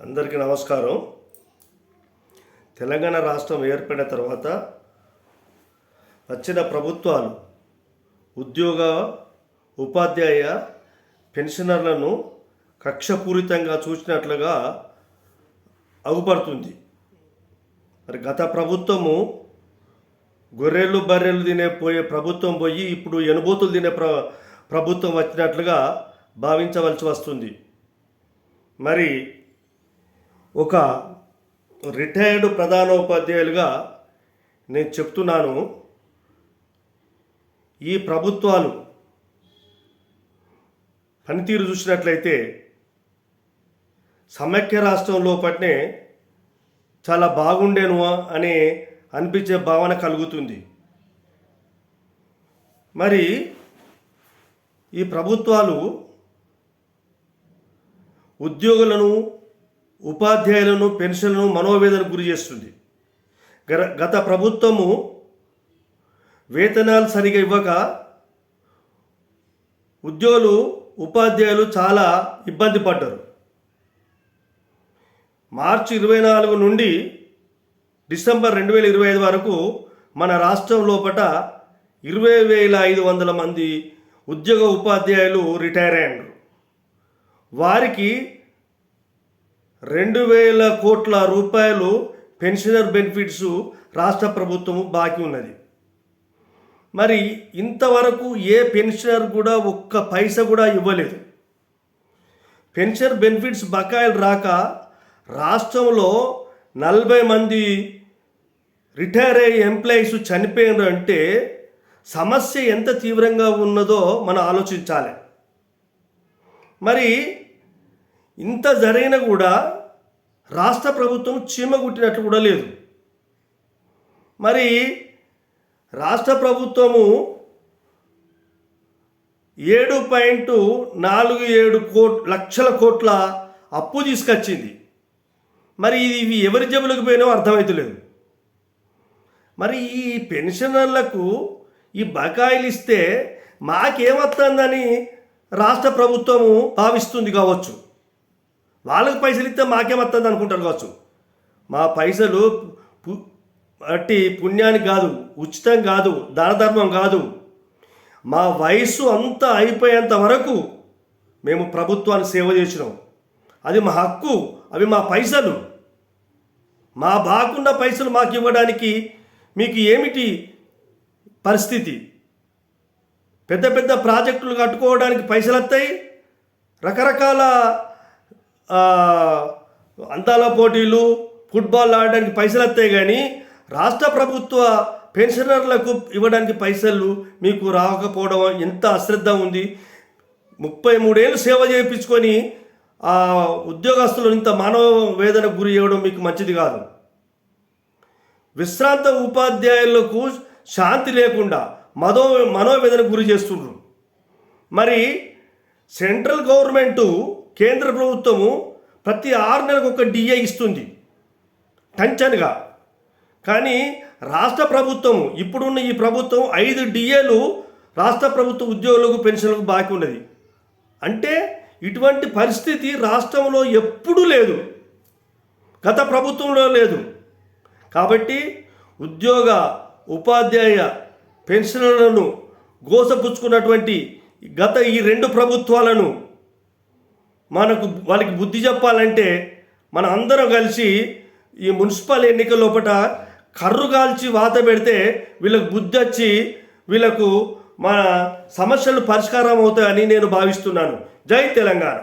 అందరికీ నమస్కారం. తెలంగాణ రాష్ట్రం ఏర్పడిన తర్వాత వచ్చిన ప్రభుత్వాలు ఉద్యోగ ఉపాధ్యాయ పెన్షనర్లను కక్షపూరితంగా చూసినట్లుగా అగుపడుతుంది మరి గత ప్రభుత్వము గొర్రెలు బర్రెలు తినే పోయే ప్రభుత్వం పోయి ఇప్పుడు ఎనుబోతులు తినే ప్ర ప్రభుత్వం వచ్చినట్లుగా భావించవలసి వస్తుంది. మరి ఒక రిటైర్డ్ ప్రధానోపాధ్యాయులుగా నేను చెప్తున్నాను. ఈ ప్రభుత్వాలు పనితీరు చూసినట్లయితే సమైక్య రాష్ట్రం లోపట్నే చాలా బాగుండేను అని అనిపించే భావన కలుగుతుంది. మరి ఈ ప్రభుత్వాలు ఉద్యోగులను ఉపాధ్యాయులను పెన్షన్లను మనోవేదనకు గురి చేస్తుంది. గత ప్రభుత్వము వేతనాలు సరిగా ఇవ్వక ఉద్యోగులు ఉపాధ్యాయులు చాలా ఇబ్బంది పడ్డారు. మార్చి ఇరవై నాలుగు నుండి డిసెంబర్ రెండు వేల ఇరవై ఐదు వరకు మన రాష్ట్రం లోపల ఇరవై వేల ఐదు వందల మంది ఉద్యోగ ఉపాధ్యాయులు రిటైర్ అయ్యారు వారికి రెండు వేల కోట్ల రూపాయలు పెన్షనర్ బెనిఫిట్స్ రాష్ట్ర ప్రభుత్వము బాకీ ఉన్నది. మరి ఇంతవరకు ఏ పెన్షనర్ కూడా ఒక్క పైస కూడా ఇవ్వలేదు. పెన్షన్ బెనిఫిట్స్ బకాయిలు రాక రాష్ట్రంలో నలభై మంది రిటైర్ అయ్యే ఎంప్లాయీస్ చనిపోయినారు అంటే సమస్య ఎంత తీవ్రంగా ఉన్నదో మనం ఆలోచించాలి. మరి ఇంత జరిగినా కూడా రాష్ట్ర ప్రభుత్వం చీమగుట్టినట్లు కూడా లేదు. మరి రాష్ట్ర ప్రభుత్వము ఏడు పాయింట్ నాలుగు ఏడు కోట్ లక్షల కోట్ల అప్పు తీసుకొచ్చింది. మరి ఇది ఇవి ఎవరి జేబులకు పోయినో అర్థమవుతలేదు మరి ఈ పెన్షనర్లకు ఈ బకాయిలు ఇస్తే మాకేమొస్తుందని రాష్ట్ర ప్రభుత్వము భావిస్తుంది కావచ్చు. వాళ్ళకి పైసలు ఇస్తే మాకేమొస్తుంది అనుకుంటారు కావచ్చు. మా పైసలు అట్టి పుణ్యానికి కాదు ఉచితం కాదు దానధర్మం కాదు. మా వయస్సు అంతా అయిపోయేంత వరకు మేము ప్రభుత్వానికి సేవ చేసినాం. అది మా హక్కు అవి మా పైసలు. మా బాగున్న పైసలు మాకు ఇవ్వడానికి మీకు ఏమిటి పరిస్థితి? పెద్ద పెద్ద ప్రాజెక్టులు కట్టుకోవడానికి పైసలు వస్తాయి రకరకాల అంతాల పోటీలు ఫుట్బాల్ ఆడడానికి పైసలు వస్తాయి కానీ రాష్ట్ర ప్రభుత్వ పెన్షనర్లకు ఇవ్వడానికి పైసలు మీకు రాకపోవడం ఎంత అశ్రద్ధ ఉంది. ముప్పై మూడేళ్ళు సేవ చేయించుకొని ఆ ఉద్యోగస్తులు ఇంత మానవ వేదనకు గురి చేయడం మీకు మంచిది కాదు. విశ్రాంత ఉపాధ్యాయులకు శాంతి లేకుండా మదో మనోవేదనకు గురి చేస్తున్నారు మరి సెంట్రల్ గవర్నమెంటు కేంద్ర ప్రభుత్వము ప్రతి ఆరు నెలలకు ఒక డిఏ ఇస్తుంది. టంచన్గా. కానీ రాష్ట్ర ప్రభుత్వం ఇప్పుడున్న ఈ ప్రభుత్వం ఐదు డిఏలు రాష్ట్ర ప్రభుత్వ ఉద్యోగులకు పెన్షన్లకు బాకీ ఉన్నది. అంటే ఇటువంటి పరిస్థితి రాష్ట్రంలో ఎప్పుడూ లేదు. గత ప్రభుత్వంలో లేదు. కాబట్టి ఉద్యోగ ఉపాధ్యాయ పెన్షన్లను గోసపుచ్చుకున్నటువంటి గత ఈ రెండు ప్రభుత్వాలను మనకు వాళ్ళకి బుద్ధి చెప్పాలంటే మన అందరం కలిసి ఈ మున్సిపల్ ఎన్నికల లోపల కర్రు కాల్చి వాత పెడితే వీళ్ళకు బుద్ధి వచ్చి వీళ్ళకు మన సమస్యలు పరిష్కారం అవుతాయని నేను భావిస్తున్నాను. జై తెలంగాణ.